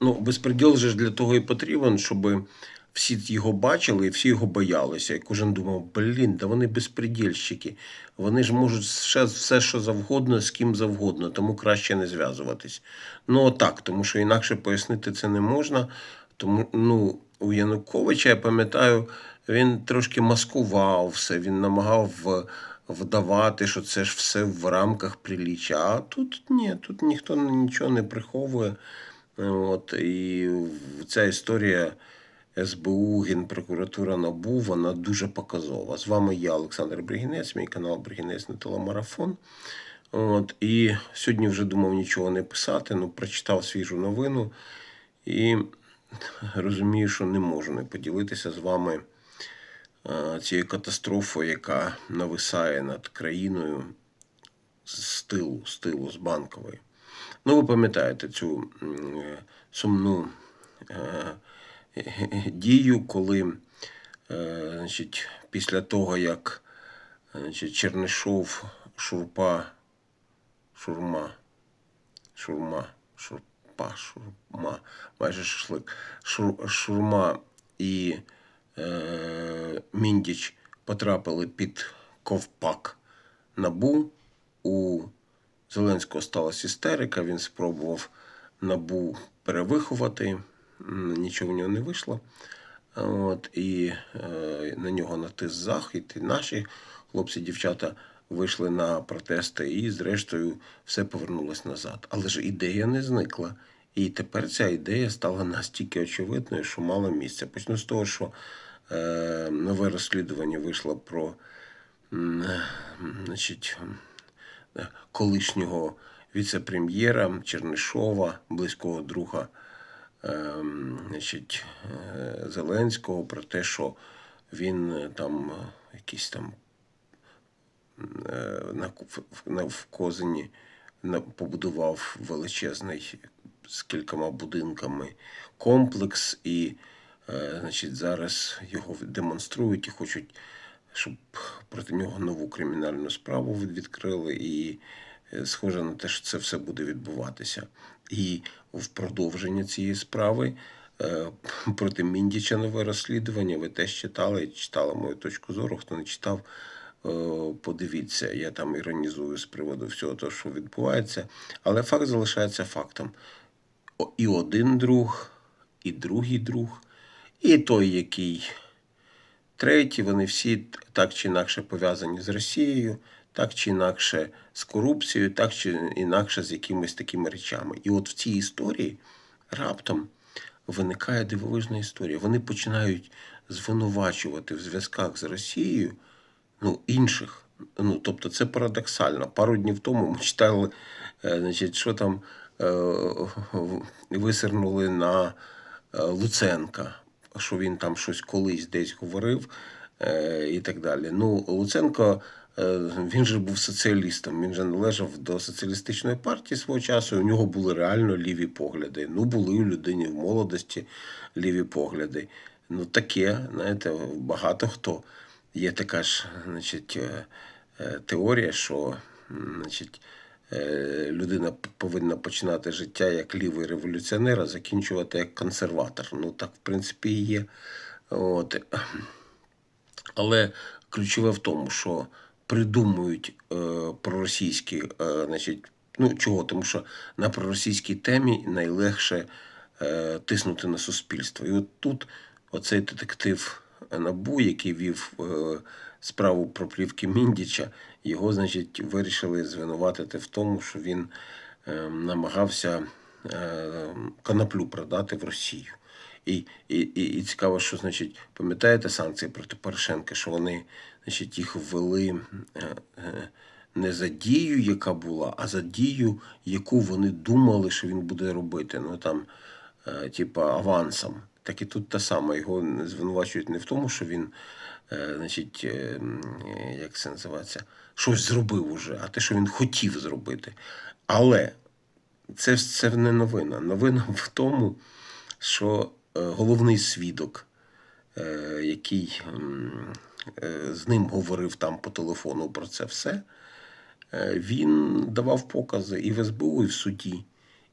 Ну, безпреділ же ж для того і потрібен, щоб всі його бачили і всі його боялися. І кожен думав, блін, да вони безпредільщики. Вони ж можуть все, все, що завгодно, з ким завгодно, тому краще не зв'язуватись. Ну, так, тому що інакше пояснити це не можна. Тому ну, у Януковича, я пам'ятаю, він трошки маскував все, він намагав вдавати, що це ж все в рамках приліччя. А тут ні, тут ніхто нічого не приховує. От, і ця історія СБУ, Генпрокуратура НАБУ, вона дуже показова. З вами я, Олександр Бригінець, мій канал Бригінець на телемарафон. От, і сьогодні вже думав нічого не писати, ну прочитав свіжу новину і розумію, що не можу не поділитися з вами е, цією катастрофою, яка нависає над країною з тилу, з тилу, з банкової. Ну, ви пам'ятаєте цю е, сумну е, дію, коли е, значить, після того, як значить, Чернишов, Шурпа, Шурма, Шурма, Шурпа, Шурма, майже шашлик, Шур, Шурма і е, Міндіч потрапили під ковпак набу. У Зеленського сталася істерика, він спробував набу перевиховати, нічого в нього не вийшло. От, і е, на нього натис захід, і наші хлопці, дівчата вийшли на протести, і, зрештою, все повернулось назад. Але ж ідея не зникла. І тепер ця ідея стала настільки очевидною, що мало місця. Почну з того, що е, нове розслідування вийшло про значить, колишнього віце-прем'єра Чернишова, близького друга ем, значить, е, Зеленського, про те, що він е, там е, якийсь там на, в- в Козині на- побудував величезний з кількома будинками комплекс, і значить, зараз його демонструють і хочуть, щоб проти нього нову кримінальну справу відкрили. І е, схоже на те, що це все буде відбуватися. І в продовження цієї справи е, проти Міндіча нове розслідування. Ви теж читали, читали мою точку зору. Хто не читав, е, подивіться, я там іронізую з приводу всього того, що відбувається. Але факт залишається фактом. І один друг, і другий друг, і той, який третій, вони всі так чи інакше пов'язані з Росією, так чи інакше з корупцією, так чи інакше з якимись такими речами. І от в цій історії раптом виникає дивовижна історія. Вони починають звинувачувати в зв'язках з Росією ну, інших. Ну, тобто це парадоксально. Пару днів тому ми читали, е, значить, що там е, висернули на е, Луценка, що він там щось колись десь говорив е, і так далі. Ну, Луценко. е, Він же був соціалістом, він же належав до соціалістичної партії свого часу. і У нього були реально ліві погляди. Ну, були у людині в молодості ліві погляди. Ну, таке, знаєте, багато хто. Є така ж значить, е, теорія, що значить, людина повинна починати життя як лівий революціонер, а закінчувати як консерватор. Ну, так, в принципі, і є. От. Але ключове в тому, що придумують е, проросійські, е, значить, ну чого? Тому що на проросійській темі найлегше е, тиснути на суспільство. І от тут оцей детектив Набу, який вів е, справу про плівки Міндіча, його, значить, вирішили звинуватити в тому, що він е, намагався е, коноплю продати в Росію. І, і, і, і цікаво, що значить, пам'ятаєте санкції проти Порошенка, що вони значить, їх ввели е, е, не за дію, яка була, а за дію, яку вони думали, що він буде робити. Ну там, е, типа, авансом. Так і тут те саме. Його звинувачують не в тому, що він, е, значить, е, е, як це називається, щось зробив уже, а те, що він хотів зробити. Але це, це не новина. Новина в тому, що головний свідок, який з ним говорив там по телефону про це все, він давав покази і в СБУ, і в суді.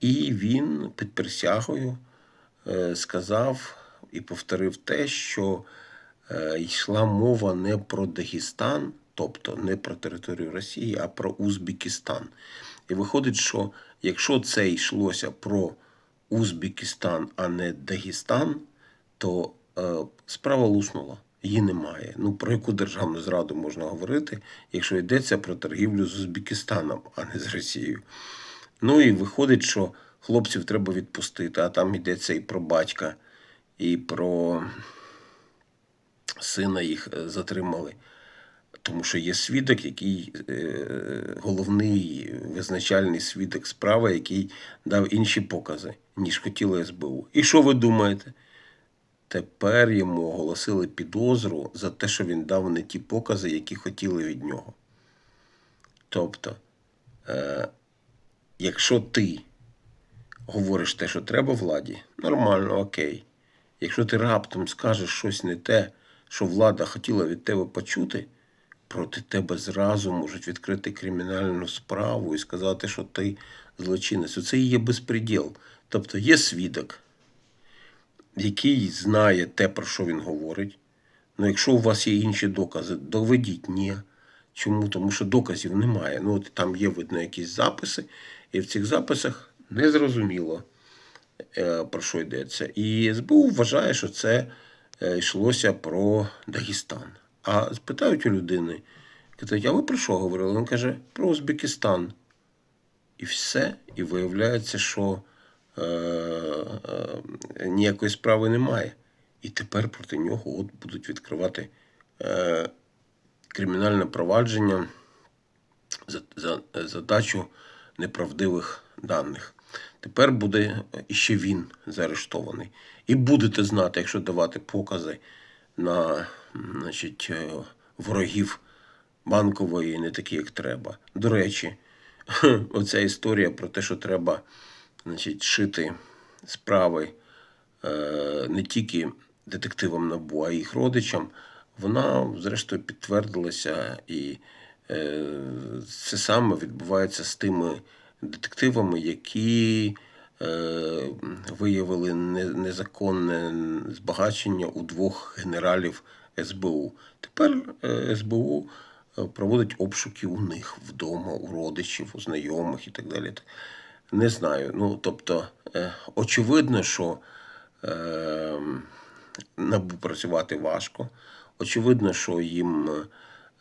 І він під присягою сказав і повторив те, що е, йшла мова не про Дагестан, тобто не про територію Росії, а про Узбекистан. І виходить, що якщо це йшлося про Узбекистан, а не Дагестан, то е, справа луснула. Її немає. Ну про яку державну зраду можна говорити, якщо йдеться про торгівлю з Узбекистаном, а не з Росією. Ну і виходить, що хлопців треба відпустити, а там йдеться і про батька, і про сина їх е, затримали. Тому що є свідок, який е, головний визначальний свідок справи, який дав інші покази, ніж хотіло СБУ. І що ви думаєте? Тепер йому оголосили підозру за те, що він дав не ті покази, які хотіли від нього. Тобто, е, якщо ти говориш те, що треба владі, нормально, окей. Якщо ти раптом скажеш щось не те, що влада хотіла від тебе почути, проти тебе зразу можуть відкрити кримінальну справу і сказати, що ти злочинець. Оце і є безпреділ. Тобто є свідок, який знає те, про що він говорить. Ну, якщо у вас є інші докази, доведіть ні. Чому? Тому що доказів немає. Ну, от там є, видно, якісь записи, і в цих записах незрозуміло, е, про що йдеться. І СБУ вважає, що це е, йшлося про Дагестан. А спитають у людини, кажуть, а ви про що говорили? Він каже, про Узбекистан. І все. І виявляється, що е, е, ніякої справи немає. І тепер проти нього от будуть відкривати е, кримінальне провадження за, за, за дачу неправдивих даних. Тепер буде іще він заарештований. І будете знати, якщо давати покази на значить, е, ворогів банкової, не такі, як треба. До речі, оця історія про те, що треба значить, шити справи е, не тільки детективам НАБУ, а їх родичам, вона, зрештою, підтвердилася. І е, це саме відбувається з тими детективами, які е, виявили незаконне збагачення у двох генералів СБУ. Тепер е, СБУ е, проводить обшуки у них вдома, у родичів, у знайомих і так далі. Не знаю. Ну, тобто, е, очевидно, що е, набу працювати важко. Очевидно, що їм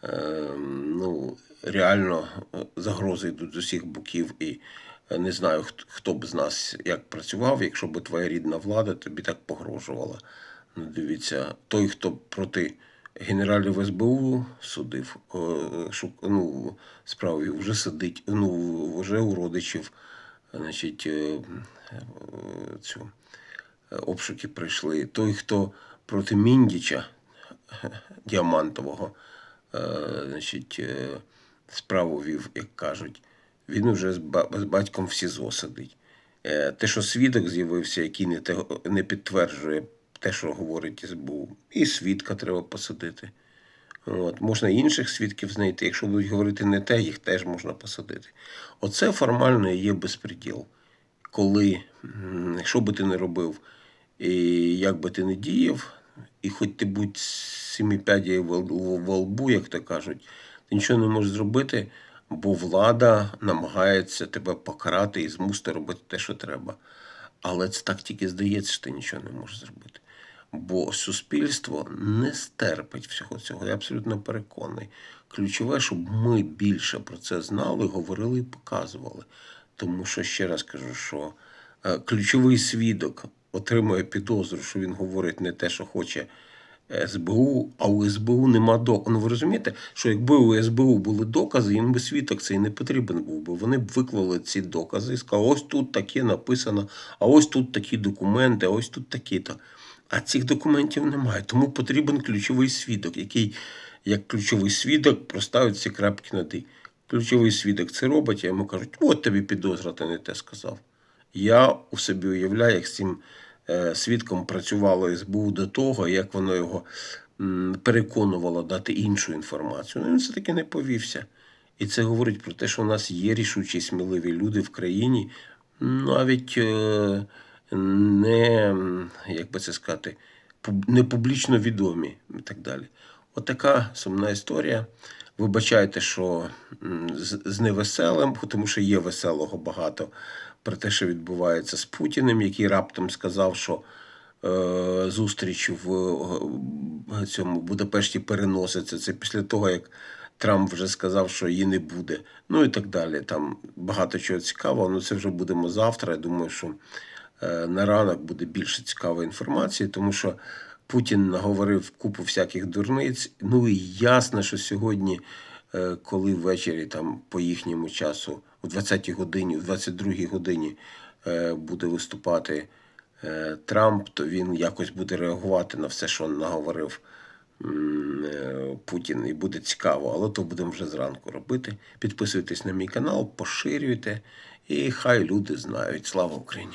е, ну, реально е, загрози йдуть з усіх боків. І е, не знаю, хто, б з нас як працював, якщо б твоя рідна влада тобі так погрожувала. Ну, дивіться, той, хто проти генералів СБУ судив, е, шук, ну, справі вже сидить, ну, вже у родичів, значить, цю обшуки прийшли. Той, хто проти Міндіча Діамантового, значить, справу вів, як кажуть, він вже з батьком в СІЗО сидить. Е, Те, що свідок з'явився, який не, підтверджує те, що говорить СБУ, і свідка треба посадити. От. Можна інших свідків знайти. Якщо будуть говорити не те, їх теж можна посадити. Оце формально є безпреділ. Коли, що би ти не робив, і як би ти не діяв, і хоч ти будь сіміпядія во лбу, як то кажуть, ти нічого не можеш зробити, бо влада намагається тебе покарати і змусити робити те, що треба. Але це так тільки здається, що ти нічого не можеш зробити. Бо суспільство не стерпить всього цього. Я абсолютно переконаний. Ключове, щоб ми більше про це знали, говорили і показували. Тому що ще раз кажу, що е, ключовий свідок отримує підозру, що він говорить не те, що хоче СБУ, а у СБУ нема доказу. Ну ви розумієте, що якби у СБУ були докази, їм би свідок цей не потрібен був би. Вони б виклали ці докази і сказали, ось тут таке написано, а ось тут такі документи, а ось тут такі-то. А цих документів немає. Тому потрібен ключовий свідок, який, як ключовий свідок, проставить ці крапки над «і». Ключовий свідок це робить, а йому кажуть, от тобі підозра, ти не те сказав. Я у собі уявляю, як з цим свідком працювало СБУ до того, як воно його переконувало дати іншу інформацію. Ну, він все-таки не повівся. І це говорить про те, що у нас є рішучі, сміливі люди в країні, навіть е, не, як би це сказати, не публічно відомі і так далі. Отака сумна історія. Вибачайте, що з невеселим, тому що є веселого багато про те, що відбувається з Путіним, який раптом сказав, що е, зустріч в е, цьому Будапешті переноситься. Це після того, як Трамп вже сказав, що її не буде. Ну і так далі. Там багато чого цікавого. Ну це вже будемо завтра. Я думаю, що е, на ранок буде більше цікавої інформації, тому що Путін наговорив купу всяких дурниць. Ну і ясно, що сьогодні, коли ввечері там по їхньому часу, о 20-й годині, о 22-й годині е, буде виступати е, Трамп, то він якось буде реагувати на все, що наговорив е, Путін, і буде цікаво, але то будемо вже зранку робити. Підписуйтесь на мій канал, поширюйте, і хай люди знають. Слава Україні!